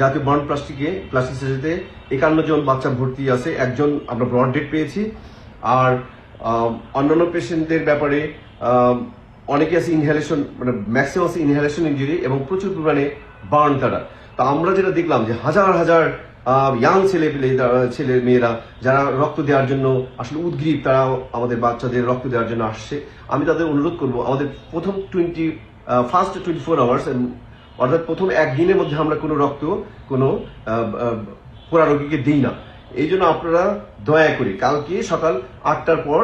জাতীয় বন্ড প্লাস্টিকে প্লাস্টিক সার্জারিতে একান্ন জন বাচ্চা ভর্তি আছে, একজন আমরা ব্রড ডেট পেয়েছি। আর অন্যান্য পেশেন্টদের ব্যাপারে অনেকে আছে ইনহেলেশন মানে ম্যাক্সিমাম আছে ইনহেলেশন ইঞ্জুরি এবং প্রচুর পরিমাণে বার্ন তারা। তো আমরা যেটা দেখলাম যে হাজার হাজার ইয়াং ছেলে ছেলে মেয়েরা যারা রক্ত দেওয়ার জন্য আসলে উদ্গ্রীব, তারা আমাদের বাচ্চাদের রক্ত দেওয়ার জন্য আসছে। আমি তাদের অনুরোধ করব, আমাদের প্রথম twenty first twenty four hours অর্থাৎ প্রথম একদিনের মধ্যে আমরা কোনো রক্ত, কোনো পোড়া রোগীকে দিই না। এই জন্য আপনারা দয়া করে, কালকে সকাল আটটার পর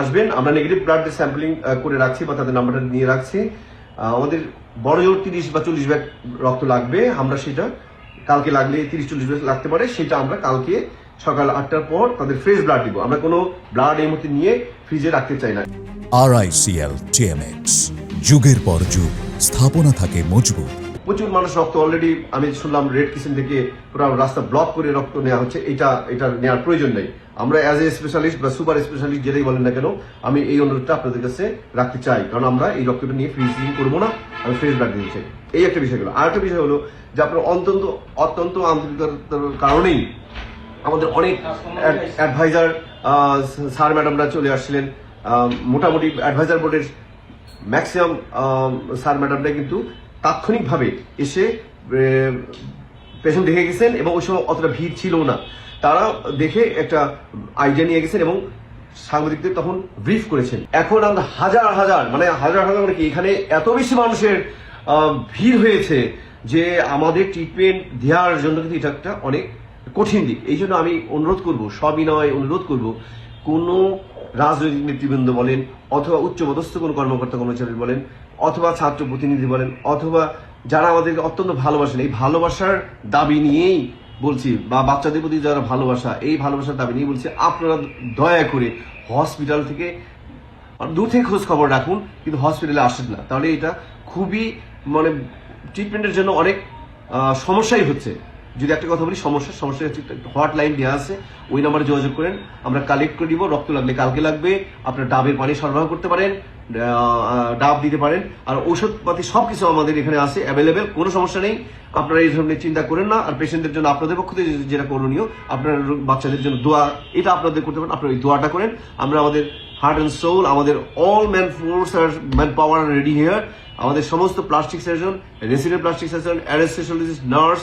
আসবেন। আমরা নেগেটিভ ব্লাড স্যাম্পলিং করে রাখছি বা তাদের নাম্বারটা নিয়ে রাখছি। আমাদের বড় জোর তিরিশ বা চল্লিশ ব্যাগ রক্ত লাগবে। আমরা সেটা কালকে লাগলে তিরিশ, চল্লিশ ব্যাগ লাগতে পারে। সেটা আমরা কালকে সকাল আটটার পর তাদের ফ্রেশ ব্লাড দিব। আমরা কোনো ব্লাড এই মুহূর্তে নিয়ে ফ্রিজে রাখতে চাই না। আরআইসিএল টিএমএক্স যুগের পর যুগ। স্থাপনা থাকে মজবুত। প্রচুর মানুষ রক্ত অলরেডি আমি শুনলাম রেড কিচেন থেকে পুরো রাস্তা ব্লক করে রক্ত নেওয়া হচ্ছে, এটা এটা নেওয়ার প্রয়োজন নেই। আমরা অ্যাজ এ স্পেশালিস্ট বা সুপার স্পেশালিস্ট যেটাই বলেন না কেন, আমি এই অনুরোধটা আপনাদের কাছে রাখতে চাই। কারণ আমরা এই রক্তটা নিয়ে ফ্রিজিং করব না, আমি ফ্রেশ ব্লাড দিতে চাই। এই একটা বিষয় হলো। আর একটা বিষয় হলো যে আপনার অত্যন্ত অত্যন্ত আন্তরিকতার কারণেই আমাদের অনেক অ্যাডভাইজার স্যার ম্যাডামরা চলে আসছিলেন। মোটামুটি অ্যাডভাইজার বোর্ডের ম্যাক্সিমাম স্যার ম্যাডামরা কিন্তু তাৎক্ষণিকভাবে এসে পেশেন্ট দেখে গেছেন এবং ওই সময় অতটা ভিড় ছিল না। তারা দেখে একটা আইডিয়া নিয়ে গেছেন এবং সাংবাদিকদের তখন ব্রিফ করেছেন। এখন আমরা হাজার হাজার মানে হাজার হাজার মানে কি? এখানে এত বেশি মানুষের ভিড় হয়েছে যে আমাদের ট্রিটমেন্ট দেওয়ার জন্য কিন্তু এটা একটা অনেক কঠিন দিক। এই জন্য আমি অনুরোধ করব সবিনয় অনুরোধ করব, কোনো রাজনৈতিক নেতৃবৃন্দ বলেন, অথবা উচ্চপদস্থ কোনো কর্মকর্তা কর্মচারী বলেন, অথবা ছাত্র প্রতিনিধি বলেন, অথবা যারা আমাদেরকে অত্যন্ত ভালোবাসেন, এই ভালোবাসার দাবি নিয়েই বলছি, বা বাচ্চাদের প্রতি যারা ভালোবাসা, এই ভালোবাসার দাবি নিয়ে বলছি, আপনারা দয়া করে হসপিটাল থেকে আর দূর থেকে খোঁজ খবর রাখুন, কিন্তু হসপিটালে আসেন না। তাহলে এটা খুবই মানে ট্রিটমেন্টের জন্য অনেক সমস্যাই হচ্ছে। যদি একটা কথা বলি, সমস্যা সমস্যা হট লাইন দেওয়া আছে, ওই নাম্বারে যোগাযোগ করেন, আমরা কালেক্ট করে দিব রক্ত লাগলে কালকে লাগবে, আপনার ডাবের পানি সরবরাহ করতে পারেন ডাব দিতে পারেন, আর ঔষধপাতি সবকিছু আমাদের এখানে আছে অ্যাভেলেবেল কোনো সমস্যা নেই, আপনারা এই ধরনের চিন্তা করেন না, আর পেশেন্টদের জন্য আপনাদের পক্ষ থেকে যেটা করণীয়, আপনার বাচ্চাদের জন্য দোয়া, এটা আপনাদের করতে পারেন, আপনারা ওই দোয়াটা করেন, আমরা আমাদের হার্ট অ্যান্ড সোল আমাদের অল ম্যান ফোর্স আর ম্যান পাওয়ার রেডি হেয়ার আমাদের সমস্ত plastic surgeon resident plastic surgeon anaesthetist nurse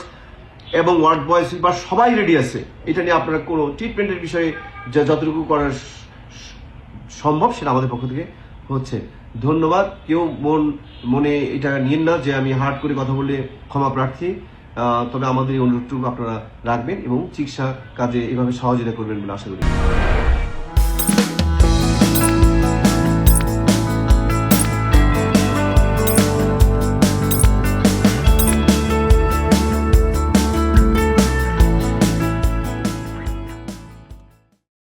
এবং ওয়ার্ড বয় সুইপার সবাই রেডি আছে। এটা নিয়ে আপনারা কোনো ট্রিটমেন্টের বিষয়ে যা যতটুকু করার সম্ভব সেটা আমাদের পক্ষ থেকে হচ্ছে। ধন্যবাদ। কেউ মন, মনে এটা নিয়েন না যে আমি হার্ড করে কথা বললে ক্ষমা প্রার্থী। তবে আমাদের এই অনুরোধটুকু আপনারা রাখবেন এবং চিকিৎসা কাজে এভাবে সহযোগিতা করবেন বলে আশা করি।